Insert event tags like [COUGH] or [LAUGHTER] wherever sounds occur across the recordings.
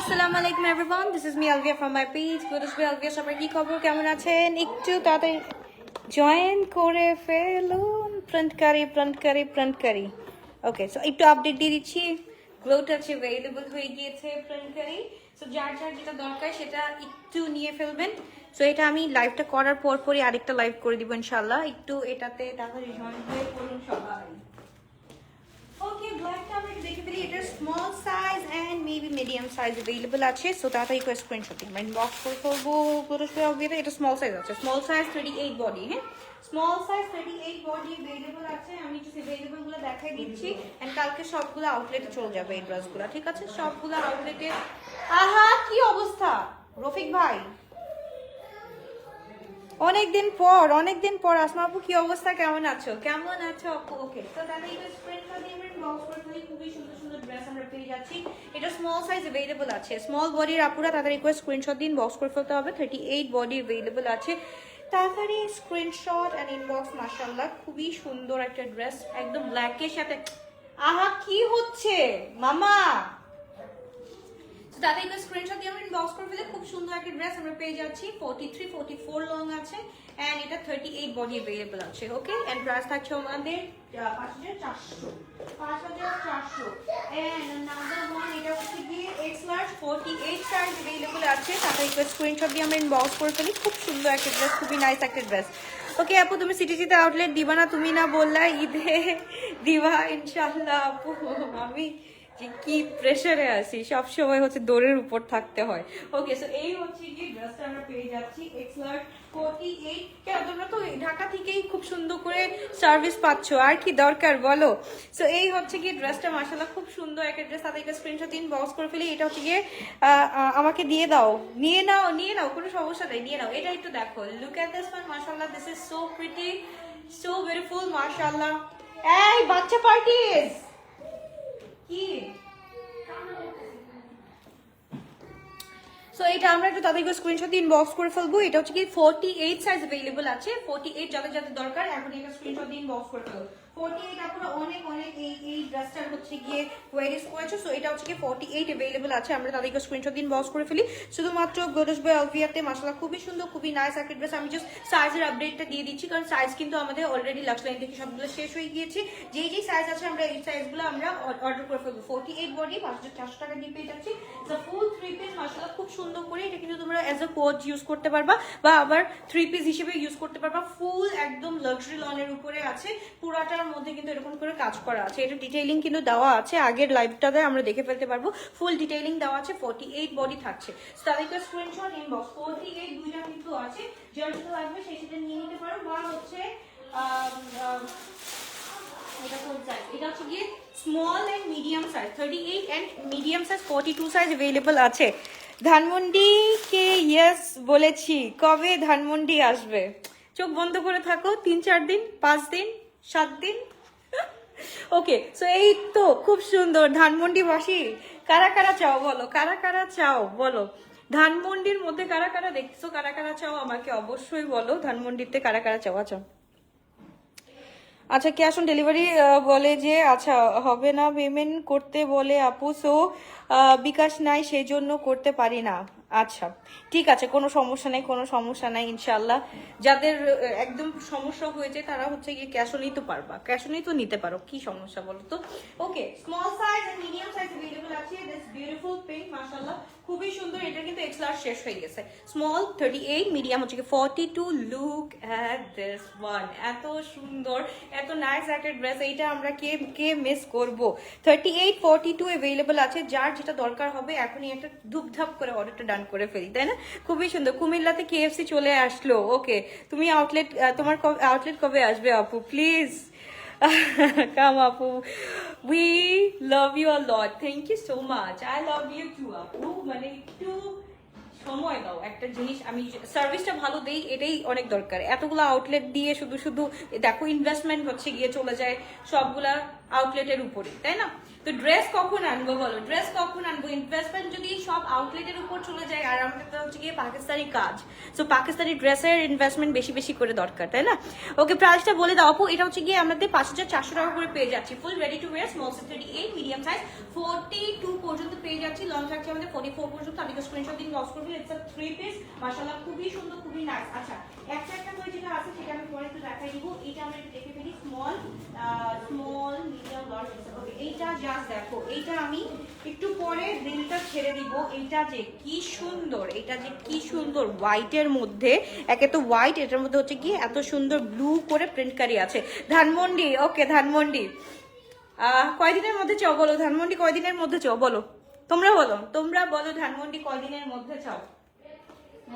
আসসালামু আলাইকুম everyone this is me Alvia from my page গুরুসবি Alvia সবার কি খবর? কেমন আছেন? একটু তাড়াতাড়ি জয়েন করে ফেলুন। প্রিন্টকারি প্রিন্টকারি প্রিন্টকারি ওকে সো একটু আপডেট দিয়ে দিচ্ছি। গ্লোট আছে অ্যাভেলেবল হয়ে গিয়েছে প্রিন্টকারি সো যার যার যেটা দরকার, সেটা একটু নিয়ে ফেলবেন। সো এটা আমি লাইভটা করার পর পরই আরেকটা লাইভ করে দিব ইনশাল্লাহ একটু এটাতে তাড়াতাড়ি জয়েন হয়ে পড়ুন সবাই ওকে ব্ল্যাকটা আমরা একটু দেখে ফেলি এটা small size and maybe medium size available আছে। সো তাড়াতাড়ি করে স্ক্রিনশট দিন আমরা ইনবক্স করে ফেলব পুরো এটা স্মল সাইজ আছে। Small size thirty eight body হ্যাঁ? Small size thirty eight body available আছে। আমি একটু অ্যাভেলেবলগুলো দেখাই দিচ্ছি। অ্যান্ড কালকে সবগুলো আউটলেটে চলে যাবে এই ড্রেসগুলো ঠিক আছে? সবগুলো আউটলেটে আহা, কি অবস্থা? রফিক ভাই। অনেকদিন পর অনেকদিন পর। আসমা আপু, কি অবস্থা? কেমন আছো? কেমন আছো আপু? ওকে তো তাহলে এটা স্প্রিন্ট কালিমেন্ট বক্স করে খুবই সুন্দর সুন্দর ড্রেস আমরা পেয়ে যাচ্ছি। এটা স্মল সাইজ अवेलेबल আছে। স্মল বডির আপুরা তাদের রিকোয়েস্ট স্ক্রিনশট দিন বক্স করে ফেলতে হবে। থার্টি এইট বডি अवेलेबल আছে। তাড়াতাড়ি স্ক্রিনশট অ্যান্ড ইনবক্স মাশাআল্লাহ। খুবই সুন্দর একটা ড্রেস একদম ব্ল্যাকের সাথে আহা, কি হচ্ছে? মামা! তো তাতে এগুলো স্ক্রিনশট দিয়ে আমরা ইনবক্স করে ফেলে খুব সুন্দর একটা ড্রেস আমরা পেয়ে যাচ্ছি। Forty three forty four long আছে। অ্যান্ড এটা থার্টি এইট বডি অ্যাভেলেবল আছে ওকে অ্যান্ড প্রাইস থাকছে আমাদের এটা হচ্ছে ফোর্টি এইট আছে। তাতে করে খুব সুন্দর একটা ড্রেস খুবই নাইস একটা ড্রেস ওকে আপু, তুমি সিটিসিতে আউটলেট দিবা না, তুমি না বললা ঈদে। দিবা ইনশাল্লাহ আপু, আমি যে কি প্রেসারে আছি, সব সময় হচ্ছে দৌড়ের উপর থাকতে হয়। ওকে সো এই হচ্ছে কি ড্রেসটা আমরা পেয়ে যাচ্ছি এক্স লার্জ 48 কেন, তোমরা তো ঢাকা থেকেই খুব সুন্দর করে সার্ভিস আর কি দরকার, বলো? সো এই হচ্ছে ড্রেসটা খুব সুন্দর একটা ড্রেস তাদের একটা স্ক্রিনশট দিন বক্স করে গিয়ে আমাকে দিয়ে দাও। নিয়ে নাও নিয়ে নাও, কোনো সমস্যা নেই, নিয়ে নাও। এটা একটু দেখো। Look at this one so pretty so beautiful মাশাআল্লাহ। এই, বাচ্চা পার্টিস সো এটা আমরা একটু তাদেরকে স্ক্রিনশট দিয়ে ইনবক্স করে ফেলব। এটা হচ্ছে কি ফোরটি এইট সাইজ অ্যাভেলেবল আছে। ফোরটি এইট যাদের যাদের দরকার, এখন এটা স্ক্রিনশট দিয়ে ইনবক্স করে ফেলব। ফোর্টি এইট অনেক অনেক এই এই ড্রেসটার হচ্ছে গিয়ে কোয়ারিজ করেছে। সো এটা হচ্ছে ফর্টি এইট অ্যাভেলেবল আছে। আমরা তাদেরকে স্ক্রিনশট দিন বক্স করে ফেলি। শুধুমাত্র গোদস বয় অলভিয়াতে মাসালা খুবই সুন্দর, খুবই নাইস একটা ড্রেস আমি জাস্ট সাইজের আপডেটটা দিয়ে দিচ্ছি। কারণ সাইজ কিন্তু আমাদের অলরেডি লাক্স থেকে সবগুলো শেষ হয়ে গিয়েছে। যেই যেই সাইজ আছে, আমরা এই সাইজগুলো আমরা অর্ডার করে ফেলব। ফোর্টি এইট বডি পাঁচশো টাকা দিয়ে পেয়ে যাচ্ছি। ফুল থ্রি পিস মাসালা খুব সুন্দর করে। এটা কিন্তু তোমরা অ্যাজ এ কোচ ইউজ করতে পারবা। বা আবার থ্রি পিস হিসেবে ইউজ করতে পারবা। ফুল একদম লাক্সারি লনের উপরে আছে। পুরাটার মধ্যে কিন্তু এরকম করে কাজ করা আছে। এটা ডিটেইলিং কিন্তু দেওয়া আছে। আগের লাইভটাতে আমরা দেখে ফেলতে পারব। ফুল ডিটেইলিং দেওয়া আছে ফোর্টি এইট বডি থাকছে তাদেরকে স্ক্রিনশট ইনবক্স ফর্টি এইট দুইটা কিন্তু আছে। যেটা লাগবে সেই সেটা নিয়ে নিতে পারো। বা হচ্ছে small and medium size thirty eight and medium size forty two size আছে। ইয়েস বলেছি। কবে ধানমন্ডি আসবে? চোখ বন্ধ করে থাকো। তিন, চার দিন, পাঁচ দিন সাত দিন ওকে সো এই তো খুব সুন্দর। ধানমন্ডি বাসি, কারা কারা চাও বলো? কারা কারা চাও বলো? ধানমন্ডির মধ্যে কারা কারা দেখছ? কারা কারা চাও আমাকে অবশ্যই বলো। ধানমন্ডিতে কারা কারা চাও? আচ্ছা। আচ্ছা ক্যাশ অন ডেলিভারি বলে যে আচ্ছা হবে না পেমেন্ট করতে বলে আপু সো বিকাশ নাই সেই জন্য করতে পারি না। আচ্ছা ঠিক আছে কোনো সমস্যা নেই কোনো সমস্যা নাই ইনশাল্লাহ যাদের আহ, একদম সমস্যা হয়েছে তারা হচ্ছে গিয়ে ক্যাশও নিতে পারবা ক্যাশও নিয়ে তো নিতে পারো কি সমস্যা বলো তো okay small size and medium size available আছে দিস বিউটিফুল পিঙ্ক মাশাআল্লাহ খুবই সুন্দর এটা কিন্তু এক্স লার্জ শেষ হয়ে গেছে স্মল 38 মিডিয়াম হচ্ছে কি 42 লুক এট দিস ওয়ান এত সুন্দর এত নাইস একটা ড্রেস এইটা আমরা কে কে মিস করব 38 42 अवेलेबल আছে যার যেটা দরকার হবে এখনই একটা ধুপধাপ করে অর্ডারটা ডান করে ফেলি, তাই না? খুবই সুন্দর। কুমিল্লাতে কেএফসি চলে আসলো। ওকে তুমি আউটলেট তোমার আউটলেট কবে আসবে আপু? প্লিজ কাম [LAUGHS] আপু। We love you a lot thank you so much I love you too আপু। মানে একটু সময় দাও। একটা জিনিস আমি সার্ভিসটা ভালো দেই, এটাই অনেক দরকার। এতগুলো আউটলেট দিয়ে শুধু শুধু, দেখো ইনভেস্টমেন্ট হচ্ছে, গিয়ে চলে যায়। সবগুলা আউটলেটের উপরে, তাই না? তো ড্রেস কখন আনব বলো? ড্রেস কখন আনব? ইনভেস্টমেন্ট যদি সব আউটলেটের উপর চলে যায়, আর আমাদের তো হচ্ছে গিয়ে পাকিস্তানি কাজ সো পাকিস্তানি ড্রেসের ইনভেস্টমেন্ট বেশি বেশি করে দরকার, তাই না? ওকে প্রাইসটা বলে দাও। আপু এটা হচ্ছে গিয়ে আমাদের পাঁচ হাজার চারশো টাকা করে পেয়ে যাচ্ছি full ready to wear small size thirty eight medium size forty two পর্যন্ত পেয়ে যাচ্ছি। লং থাকছে আমাদের ফোর্টি ফোর পর্যন্ত। আমি তো স্ক্রিনশট দিন লস করব। ইটস থ্রি পিস মাসাল্লাহ খুবই সুন্দর, খুবই নাইস আচ্ছা একটা একটা করে যেটা আছে, সেটা আমি পরে একটু দেখাই দিব। এটা আমরা দেখে small small medium large okay এইটা জাস্ট দেখো, এইটা আমি একটু পরে দিলটা ছেড়ে দিব, এইটা যে কি সুন্দর এটা যে কি সুন্দর হোয়াইটের মধ্যে, একে তো হোয়াইট এটার মধ্যে হচ্ছে কি এত সুন্দর ব্লু করে প্রিন্টকারি আছে। ধানমন্ডি ওকে ধানমন্ডি। কয়দিনের মধ্যে চাও বলো? ধানমন্ডি কয়দিনের মধ্যে চাও? বলো। তোমরা বলো তোমরা বলো ধানমন্ডি কয়দিনের মধ্যে চাও?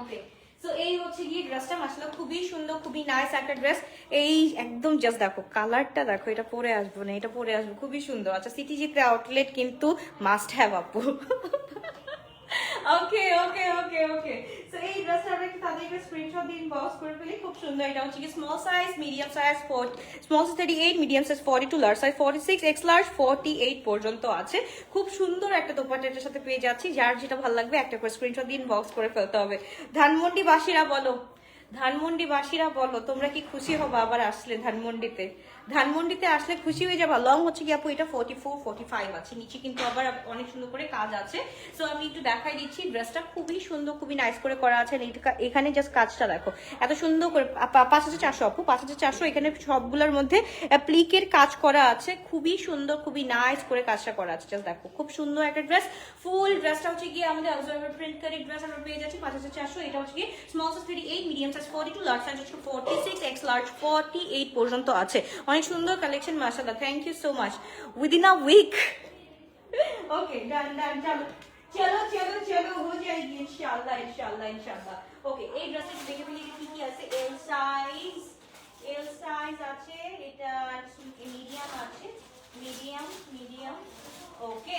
ওকে সো এই হচ্ছে গিয়ে ড্রেসটা মাসলা খুবই সুন্দর, খুবই নাইস একটা ড্রেস এই একদম জাস্ট দেখো কালারটা দেখো, এটা পরে আসব না, এটা পরে আসব, খুবই সুন্দর। আচ্ছা সিটি জিতে আউটলেট কিন্তু মাস্ট হ্যাভ আপু। ওকে ওকে ওকে ওকে সো এই ড্রেসটা আমরা তাদেরকে স্ক্রিনশট দিন বক্স করে ফেলি। খুব সুন্দর। এটা হচ্ছে কি small size medium size four small size thirty eight medium size forty two large size forty six X large forty eight পর্যন্ত আছে। খুব সুন্দর একটা দোপাটা এটার সাথে পেয়ে যাচ্ছি। যার যেটা ভালো লাগবে, একটা করে স্ক্রিনশট দিন বক্স করে ফেলতে হবে। ধানমন্ডি বাসীরা বলো। ধানমন্ডি বাসীরা বলো, তোমরা কি খুশি হবা আবার আসলে ধানমন্ডিতে? ধানমন্ডিতে আসলে খুশি হয়ে যাবা। লং হচ্ছে কি আপু, এটা ফোর্টি ফোর ফোর্টি ফাইভ আছে। নিচে কিন্তু আবার অনেক সুন্দর করে কাজ আছে। সো আমি একটু দেখাই দিচ্ছি ড্রেসটা খুবই সুন্দর, খুবই নাইস করে করা আছে। এখানে জাস্ট কাজটা দেখো। এত সুন্দর করে পাঁচ হাজার চারশো আপু, পাঁচ হাজার চারশো এখানে সবগুলোর মধ্যে প্লিকের কাজ করা আছে। খুবই সুন্দর, খুবই নাইস করে কাজটা করা আছে। জাস্ট দেখো, খুব সুন্দর একটা ড্রেস ফুল ড্রেসটা হচ্ছে গিয়ে আমাদের অবজার্ভার প্রিন্ট কারি ড্রেস আমরা পেয়ে যাচ্ছি পাঁচ হাজার চারশো। এটা হচ্ছে গিয়ে small size thirty eight medium size forty two large size হচ্ছে forty six X large forty eight পর্যন্ত আছে। অনেক সুন্দর কালেকশন মাসাল্লাহ thank you so much within a week okay done done চলো চলো চলো চলো, হয়ে যায় ইনশাআল্লাহ ইনশাআল্লাহ ইনশাআল্লাহ। ওকে এই ড্রেসের দেখে ফেলি কি কি আছে? এল সাইজ এল সাইজ আছে, এটা মিডিয়াম আছে। মিডিয়াম মিডিয়াম ওকে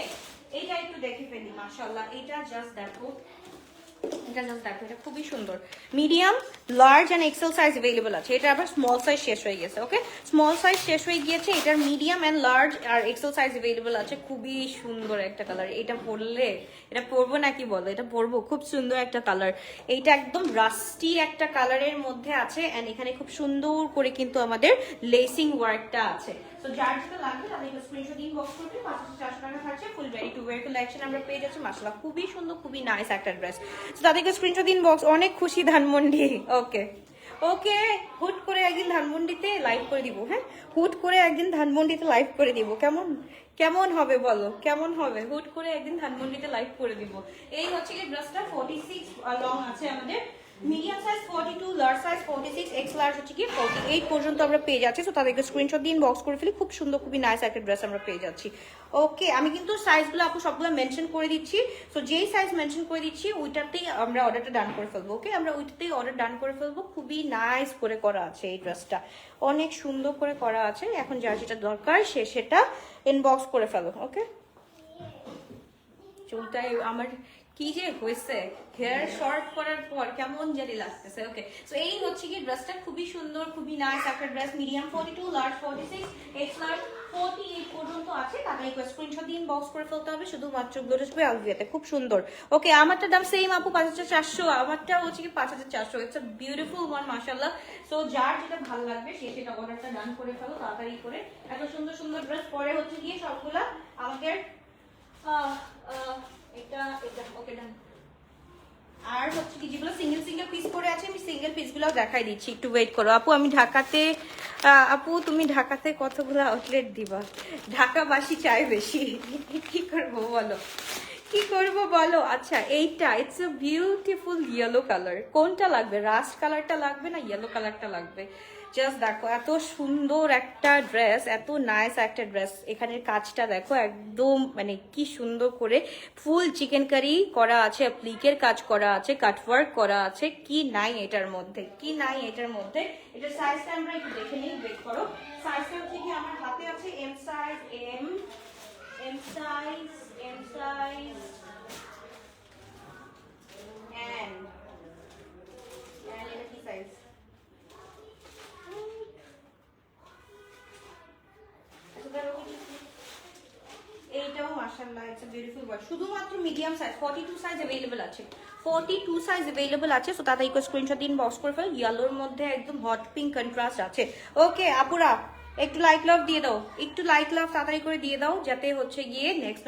এটা একটু দেখে ফেলি, মাশাআল্লাহ। এটা জাস্ট দেখো খুবই সুন্দর। Medium large and XL size available আছে। এটা আবার স্মল সাইজ শেষ হয়ে গেছে ওকে স্মল সাইজ শেষ হয়ে গিয়েছে, এটার মিডিয়াম অ্যান্ড লার্জ আর এক্সেল সাইজ অ্যাভেলেবল আছে। খুবই সুন্দর একটা কালার এটা পরলে, এটা পরবো নাকি বলো? এটা পরবো, খুব সুন্দর একটা কালার এইটা একদম রাস্টি একটা কালারের মধ্যে আছে অ্যান্ড এখানে খুব সুন্দর করে কিন্তু আমাদের লেসিং ওয়ার্কটা আছে। যার যেটা লাগবে স্ক্রিনশট ইনবক্স করবে চারশো টাকা থাকছে ফুল রেডি টু কালেকশন আমরা পেয়ে যাচ্ছি। মাসালা খুবই সুন্দর, খুবই নাইস একটা ড্রেস তাদেরকে স্ক্রিনশট ইনবক্স অনেক খুশি ধানমন্ডি। ওকে ওকে হুট করে একদিন ধানমন্ডিতে লাইভ করে দিব হ্যাঁ? হুট করে একদিন ধানমন্ডিতে লাইভ করে দিব। কেমন কেমন হবে বলো? কেমন হবে? হুট করে একদিন ধানমন্ডিতে লাইভ করে দিব। এই হচ্ছে কি ড্রেসটা ফোর্টি সিক্স লং আছে আমাদের। Medium size forty two large size forty six X large হচ্ছে কি ফর্টি এইট পর্যন্ত আমরা পেয়ে যাচ্ছি। তো তাদেরকে স্ক্রিনশট দিন বক্স করে ফেলি। খুব সুন্দর, খুবই নাইস একটা ড্রেস আমরা পেয়ে যাচ্ছি। ওকে আমি কিন্তু সাইজগুলো আপু সবগুলো মেনশন করে দিচ্ছি। তো যেই সাইজ মেনশন করে দিচ্ছি, ওইটাতেই আমরা অর্ডারটা ডান করে ফেলব। ওকে আমরা ওইটাতেই অর্ডার ডান করে ফেলব। খুবই নাইস করে করা আছে এই ড্রেসটা অনেক সুন্দর করে করা আছে। এখন যার যেটা দরকার, সে সেটা ইনবক্স করে ফেলো। ওকে চুলটাই আমার কি যে হয়েছে? হেয়ার শর্ট করার পর কেমন জানি লাগতেছে ওকে তো এই হচ্ছে কি ড্রেসটা খুবই সুন্দর, খুবই নাইস একটা dress medium forty two large forty six X large forty eight পর্যন্ত আছে তাদের স্ক্রিনশট দিন বক্স করে ফেলতে হবে, শুধুমাত্র গ্লোটাসবে আলভিয়াতে খুব সুন্দর। ওকে আমারটার দাম সেম আপু, পাঁচ হাজার চারশো। আমারটা হচ্ছে কি পাঁচ হাজার চারশো। ইটস বিউটিফুল ওয়ান মাসাল্লাহ সো যার যেটা ভালো লাগবে, সে সেটা অর্ডারটা ডান করে ফেলো, তাড়াতাড়ি করে। এত সুন্দর সুন্দর ড্রেস পরে হচ্ছে গিয়ে সবগুলা আমাদের আহ, আহ, এটা এটা ওকে ডান আর হচ্ছে কি, যেগুলো সিঙ্গেল সিঙ্গেল পিস করে আছে, আমি সিঙ্গেল পিসগুলো দেখাই দিচ্ছি। একটু ওয়েট করো। আপু, আমি ঢাকাতে আপু, তুমি ঢাকাতে কতগুলো আউটলেট দিবা? ঢাকাবাসী চাই বেশি। কি করব বলো? কি করব বলো? আচ্ছা এইটা it's a beautiful yellow colour কোনটা লাগবে? রাস্ট কালারটা লাগবে না ইয়েলো কালারটা লাগবে? জাস্ট দেখো, এত সুন্দর একটা ড্রেস এত নাইস একটা ড্রেস এখানের কাজটা দেখো, একদম মানে কি সুন্দর করে ফুল চিকেন কারি করা আছে প্লিকের কাজ করা আছে কাটওয়ার্ক করা আছে। কি নাই এটার মধ্যে, কি নাই এটার মধ্যে। এটা সাইজটা আমরা একটু দেখে নিই বেক করো। সাইজটা হচ্ছে কি, আমার হাতে আছে M size M M size M size and and এটা কি সাইজ সাইজ আছে। স্ক্রিনশট দিন মধ্যে একদম হট পিঙ্ক কন্ট্রাস্ট আছে। ওকে আপুরা, একটু লাভ দিয়ে দাও। একটু লাভ তাড়াতাড়ি করে দিয়ে দাও, যাতে হচ্ছে গিয়ে নেক্সট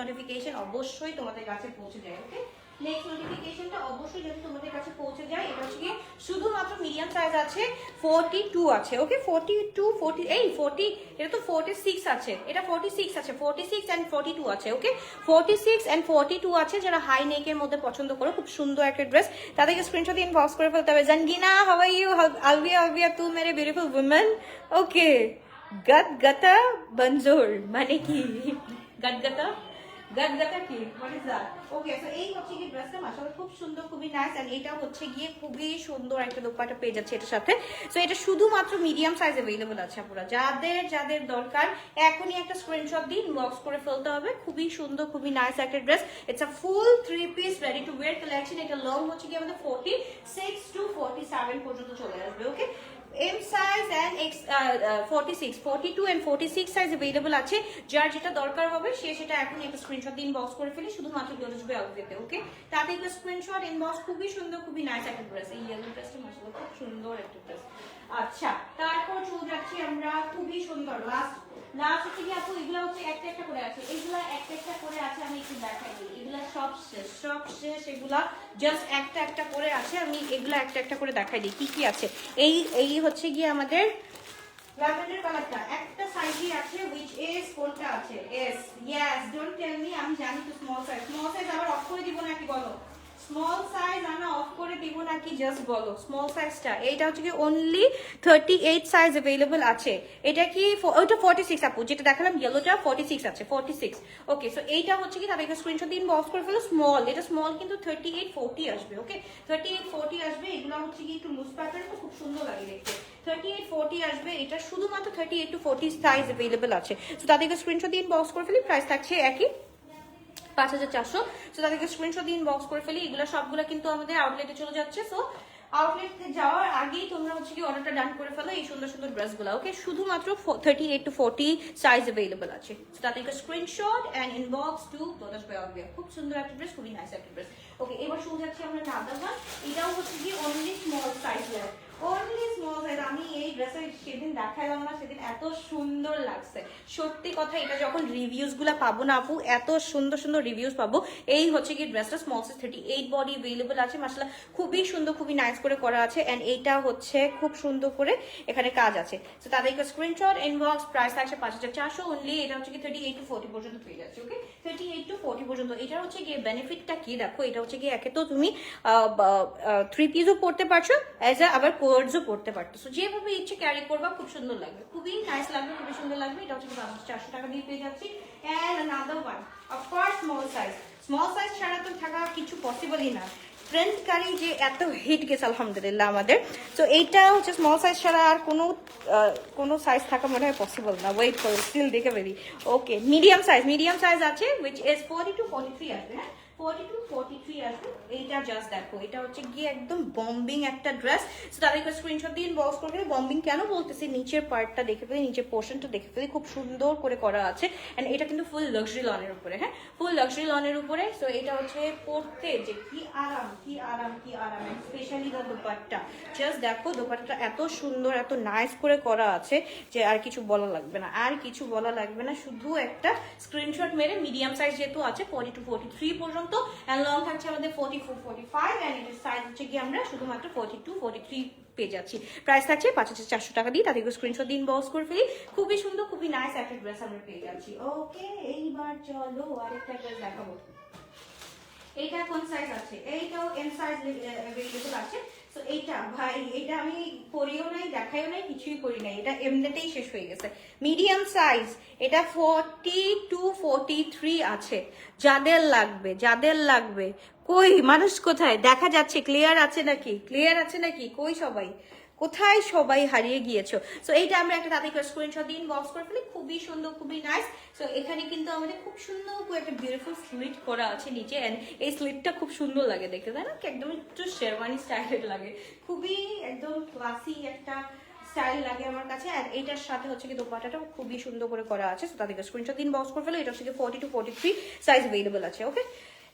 অবশ্যই তোমাদের কাছে পৌঁছে যায় ওকে নেক্সট নোটিফিকেশনটা অবশ্যই যাতে তোমাদের কাছে পৌঁছে যায়, এটা হচ্ছে শুধুমাত্র মিডিয়াম সাইজ আছে 42 আছে ওকে 42 40 এই 40 এটা তো 46 আছে, এটা 46 আছে 46 এন্ড 42 আছে ওকে 46 এন্ড 42 আছে, যারা হাই নেকের মধ্যে পছন্দ করো, খুব সুন্দর একটা ড্রেস তাদেরকে স্ক্রিনশট ইনবক্স করে ফেলতে হবে। জানগিনা আর ইউ আলবিয়া আলবিয়া তু মেরে বিউটিফুল উইমেন ওকে গদ গতা বঞ্জোর মানে কি? গদ গতা গদগদা কি what is that okay so এই হচ্ছে কি ড্রেসটা মাশাআল্লাহ খুব সুন্দর খুবই নাইস এন্ড এটা হচ্ছে গিয়ে খুবই সুন্দর একটা দোপাট্টা পেয়ে যাচ্ছে এটার সাথে সো এটা শুধুমাত্র মিডিয়াম সাইজ अवेलेबल আছে আপুরা যাদের যাদের দরকার এখনই একটা স্ক্রিনশট দিন বক্স করে ফেলতে হবে খুবই সুন্দর খুবই নাইস একটা dress it's a full three piece ready to wear collection এটা লং হচ্ছে কি আমাদের 46 টু 47 পর্যন্ত চলে আসবে ওকে M size and X forty six forty two and forty six size available আছে। যার যেটা দরকার হবে, সে সেটা এখন একটা স্ক্রিনশট দিন ইনবক্স করে ফেলি, শুধুমাত্র চলে ভাই আউটলেটে ওকে তাতে একটা স্ক্রিনশট ইনবক্স খুবই সুন্দর, খুবই নাইস একটা ড্রেস এই ইয়েলো ড্রেসটা মাসাল্লাহ খুব সুন্দর একটা ড্রেস আচ্ছা তারপর চলে যাচ্ছি আমরা খুবই সুন্দর লাস্ট লাস্ট হচ্ছে কি আপু, এগুলো হচ্ছে একটা একটা করে আছে, এগুলা একটা একটা করে আছে, আমি একটু দেখাই এগুলা সব শেষ সব শেষ, এগুলা জাস্ট একটা একটা করে আছে, আমি এগুলা একটা একটা করে দেখাই দিই, কি কি আছে। এই এই হচ্ছে গিয়ে আমাদের ল্যাভেন্ডার কালারটা, একটা সাইজই আছে, which is কোনটা আছে? S yes don't tell me আমি জানি তো স্মল সাইজ স্মল সাইজ আবার অফ করে দিব নাকি বলো? স্মল সাইজ আমরা অফ করে দিব নাকি জাস্ট বলো? স্মল সাইজটা এইটা হচ্ছে কি only thirty eight size available আছে। এটা কি ওইটা ফোর্টি সিক্স আপু, যেটা দেখালাম ইয়েলোটা ফোর্টি সিক্স আছে ফোর্টি সিক্স ওকে সো এইটা হচ্ছে কি তাদেরকে স্ক্রিনশট দিন বক্স করে ফেলো স্মল এটা স্মল কিন্তু থার্টি এইট ফোর্টি আসবে ওকে থার্টি এইট ফোর্টি আসবে, এগুলো হচ্ছে কি একটু লুজ প্যাটার্ন খুব সুন্দর লাগে দেখতে। থার্টি এইট ফোর্টি আসবে, এটা শুধুমাত্র thirty eight to forty size available আছে তো তাদেরকে স্ক্রিনশট দিন বক্স করে ফেলি প্রাইস থাকছে একই। পাঁচ হাজার চারশো। তো তাদেরকে স্ক্রিনশট দিন বক্স করে ফেলি। এগুলো সবগুলো কিন্তু আমাদের আউটলেটে চলে যাচ্ছে। সো আউটলেটে যাওয়ার আগেই তোমরা হচ্ছে কি অর্ডারটা ডান করে ফেলো এই সুন্দর সুন্দর ড্রেসগুলো ওকে শুধুমাত্র thirty eight to forty size available আছে। তো তাদেরকে স্ক্রিনশট অ্যান্ড ইনবক্স টু দোদাস বেয়ার খুব সুন্দর একটা ড্রেস খুবই নাইস একটা ড্রেস ওকে এবার শুরু যাচ্ছি আমরা ওয়ান এটাও হচ্ছে কি অনলি স্মল সাইজ আমি এই সেদিন দেখালাম না, সেদিন এত সুন্দর লাগছে। সত্যি কথা, এটা যখন পাবো না আপু, এত সুন্দর সুন্দর রিভিউজ পাবো, এই হচ্ছে কি ড্রেসটা small size thirty eight body available আছে খুবই সুন্দর, খুবই নাইস করে করা আছে অ্যান্ড এইটা হচ্ছে খুব সুন্দর করে এখানে কাজ আছে। তো তাদেরকে স্ক্রিনশট ইনবক্স প্রাইস থাকছে পাঁচ হাজার চারশো অনলি এটা হচ্ছে কি থার্টি এইট টু ফোর্টি পর্যন্ত পেয়ে যাচ্ছে okay thirty eight to forty পর্যন্ত। এটা হচ্ছে গিয়ে বেনিফিটটা কি দেখো? এটা হচ্ছে গিয়ে একে তো তুমি থ্রি পিসও পড়তে পারছ অ্যাজ আবার কোয়ার্ডসও পড়তে পারতো। সো যেভাবে ইচ্ছে ক্যারি করবা, খুব সুন্দর লাগবে। খুবই নাইস লাগবে, খুবই সুন্দর লাগবে। এটা হচ্ছে পাঁচ চারশো টাকা দিয়ে পেয়ে যাচ্ছি। And another one of course small size small size ছাড়া তো থাকা কিছু পসিবলই না। ট্রেন্ড কারি যে এত হিট গেছে, আলহামদুলিল্লাহ, আমাদের। তো এইটা হচ্ছে স্মল সাইজ ছাড়া আর কোনো কোনো সাইজ থাকা মনে হয় পসিবল না। ওয়েট করো স্টিল দেখে বেরি okay medium size medium size আছে which is forty two forty three আসবে হ্যাঁ? টু থ্রি এইটা জাস্ট দেখো, এটা হচ্ছে গিয়ে একদম বম্বিং একটা ড্রেস স্ক্রিনশট দিয়ে বম্বিং কেন নিচের দেখে নিচের পোর্শনটা দেখে খুব সুন্দর করে করা আছে। এটা কিন্তু ফুল লাক্সারি লনের উপরে হ্যাঁ? ফুল লাক্সারি লনের উপরে। সো এটা হচ্ছে পড়তে যে কি আরাম কি আরাম কি আরাম। Specially the dupatta. জাস্ট দেখো দোপাট্টাটা এত সুন্দর, এত নাইস করে করা আছে যে আর কিছু বলা লাগবে না। আর কিছু বলা লাগবে না। শুধু একটা স্ক্রিনশট মেরে মিডিয়াম সাইজ যেহেতু আছে ফোর্টি টু ফোর্টি থ্রি পর্যন্ত পর্যন্ত অ্যান্ড লং থাকছে আমাদের forty four forty five and এটার সাইজ হচ্ছে গিয়ে আমরা শুধুমাত্র ফোর্টি টু ফোর্টি থ্রি পেয়ে যাচ্ছি। প্রাইস থাকছে পাঁচ হাজার চারশো টাকা দিয়ে তাদেরকে স্ক্রিনশট দিন বক্স করে ফেলি। খুবই সুন্দর, খুবই নাইস একটা ড্রেস আমরা পেয়ে যাচ্ছি। ওকে এইবার চলো আরেকটা ড্রেস দেখাবো। এইটা কোন সাইজ আছে? এইটাও এম সাইজ অ্যাভেলেবল আছে। তো এইটা, ভাই এটা আমি করিও নাই, দেখাইও নাই, কিছুই করি নাই। এটা এমনিতেই শেষ হয়ে গেছে। মিডিয়াম সাইজ এটা ফর্টি টু ফোরটি থ্রি আছে। যাদের লাগবে যাদের লাগবে। কই, মানুষ কোথায়? দেখা যাচ্ছে ক্লিয়ার আছে নাকি? ক্লিয়ার আছে নাকি? কই সবাই? কোথায় সবাই হারিয়ে গিয়েছো? সো এইটা আমরা একটা তাদেরকে স্ক্রিনশট দিন বক্স করে ফেলি। খুবই সুন্দর, খুবই নাইস সো এখানে কিন্তু আমাদের খুব সুন্দর করে একটা বিউটিফুল স্লিট করা আছে নিচে। এন্ড এই স্লিটটা খুব সুন্দর লাগে দেখতে, তাই না? একদম একটু শেরওয়ানি স্টাইলের লাগে। খুবই একদম ক্লাসি একটা স্টাইল লাগে আমার কাছে। আর এটার সাথে হচ্ছে কি দোপাটাটা খুবই সুন্দর করে করা আছে। তো তাদেরকে স্ক্রিনশট দিন বক্স করে ফেলো। এটা হচ্ছে forty two forty three size available আছে okay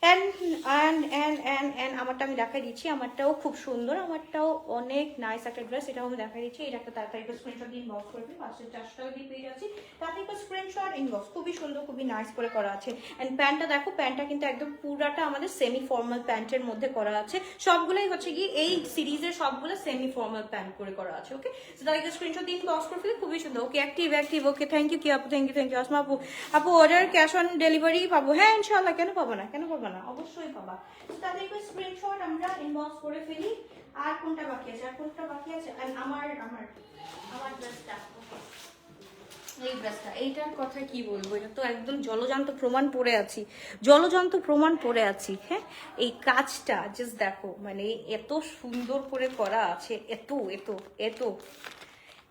and and and and আমারটা আমি দেখাই দিচ্ছি। আমারটাও খুব সুন্দর। আমারটাও অনেক নাইস একটা ড্রেস এটাও আমি দেখাই দিচ্ছি। এটা একটা তাড়াতাড়ি স্ক্রিনশট দিন বক্স করে ফেলি পাঁচশো চারশো টাকা দিয়ে পেয়ে যাচ্ছি। তাড়াতাড়ি স্ক্রিনশট ইনবক্স খুবই সুন্দর, খুবই নাইস করে করা আছে। অ্যান্ড প্যান্টটা দেখো প্যান্টটা কিন্তু একদম পুরাটা আমাদের সেমি ফর্মাল প্যান্টের মধ্যে করা আছে। সবগুলোই হচ্ছে কি এই সিরিজের সবগুলো সেমি ফর্মাল প্যান্ট করে করা আছে ওকে তো তাদেরকে স্ক্রিনশট দিন বক্স করে ফেলে। খুবই সুন্দর। Okay active active okay thank you কি আপু thank you thank you Asma আপু আপু অর্ডার ক্যাশ অন ডেলিভারি পাবো? হ্যাঁ ইনশাল্লাহ কেন পাবো না? কেন পাবো না? অবশ্যই পাবা। তো তাদেরকে স্ক্রিনশট আমরা ইনবক্স করে ফেলি, আর কোনটা বাকি আছে, আর কোনটা বাকি আছে? আমার আমার আমার ড্রেসটা প্রমাণ পড়ে আছি। হ্যাঁ? এই কাজটা জাস্ট দেখো মানে এত সুন্দর করে করা আছে, এত এত এত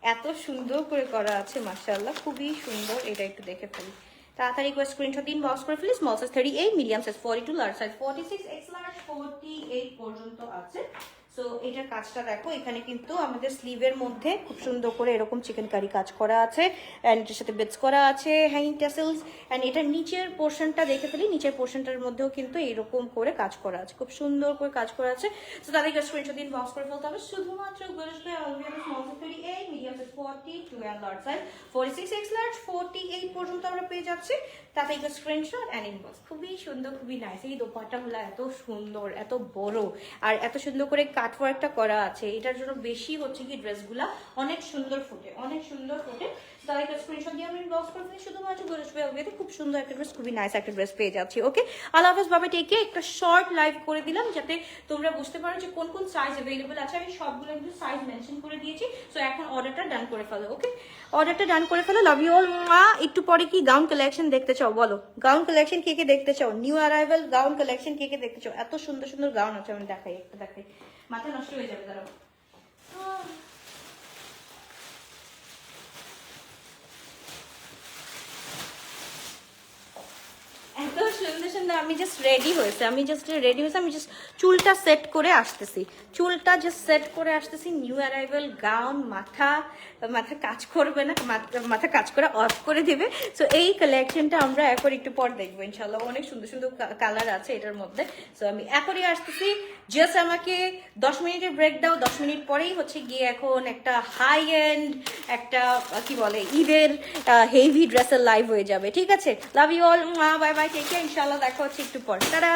এত সুন্দর করে করা আছে মার্শাল্লাহ খুবই সুন্দর, এটা একটু দেখে ফেলি। তাড়াতাড়ি করে স্ক্রিনশট দিন বক্স করে ফেলি small size thirty eight medium size forty two large size forty six X large forty eight পর্যন্ত আছে। সো এটার কাজটা দেখো, এখানে কিন্তু আমাদের স্লিভের মধ্যে খুব সুন্দর করে এরকম চিকেন কারি কাজ করা আছে অ্যান্ড এটার সাথে বেটস করা আছে হ্যাঙ্গিং টেসেলস অ্যান্ড এটার নিচের পোর্শনটা দেখে ফেলি, নিচের পোর্শনটার মধ্যেও কিন্তু এরকম করে কাজ করা আছে, খুব সুন্দর করে কাজ করা আছে। সো তাদেরকে স্ক্রিনশট দিন বক্স করে ফেলতে হবে। শুধুমাত্র গোলস বাই অলভিয়ার small size thirty eight medium size forty two large size forty six X large forty eight পর্যন্ত আমরা পেয়ে যাচ্ছি। তাতে স্ক্রিনশট অ্যান্ড ইনবক্স খুবই সুন্দর, খুবই নাইস এই দোপাটাগুলো এত সুন্দর, এত বড়, আর এত সুন্দর করে কাটওয়ার্কটা করা আছে। এটার জন্য বেশি হচ্ছে কি ড্রেসগুলা। অনেক সুন্দর ফুটে, অনেক সুন্দর ফুটে। দিয়ে আমি ইনবক্স করে বেলভেতে খুব সুন্দর একটা ড্রেস খুবই নাইস একটা ড্রেস পেয়ে যাচ্ছি ওকে একটা শর্ট লাইভ করে দিলাম যাতে তোমরা বুঝতে পারো যে কোন কোন সাইজ আছে। আমি সবগুলো কিন্তু সাইজ মেনশন করে দিয়েছি। এখন অর্ডারটা ডান করে ফেলো ওকে অর্ডারটা ডান করে ফেলো। মা। একটু পরে কি গাউন কালেকশন দেখতে চাও? বলো। গাউন কালেকশন কে কে দেখতে চাও? নিউ অ্যারাইভাল গাউন কালেকশন কে কে দেখতে চাও? এত সুন্দর সুন্দর গাউন আছে, আমি দেখাই, একটা দেখাই। মাথা নষ্ট হয়ে যাবে দাঁড়াও আহ। এত সুন্দর আমি জাস্ট রেডি হয়েছে। আমি জাস্ট রেডি হয়েছে, আমি জাস্ট চুলটা সেট করে আসতেছি। চুলটা জাস্ট সেট করে আসতেছি নিউ অ্যারাইভাল গাউন মাথা মাথা কাজ করবে না, মাথা- কাজ করে অফ করে দিবে। সো এই কালেকশনটা আমরা এখন একটু পর দেখব ইনশাল্লাহ অনেক সুন্দর সুন্দর কালার আছে এটার মধ্যে। সো আমি এখনই আসতেছি। জাস্ট আমাকে দশ মিনিটের ব্রেক দাও। দশ মিনিট পরেই হচ্ছে গিয়ে এখন একটা হাই এন্ড একটা, কি বলে, ঈদের হেভি ড্রেসের লাইভ হয়ে যাবে। ঠিক আছে? লাভ ইউ অল মা বাই বাই টেক ইনশাল্লাহ দেখা হচ্ছে একটু পর। তারা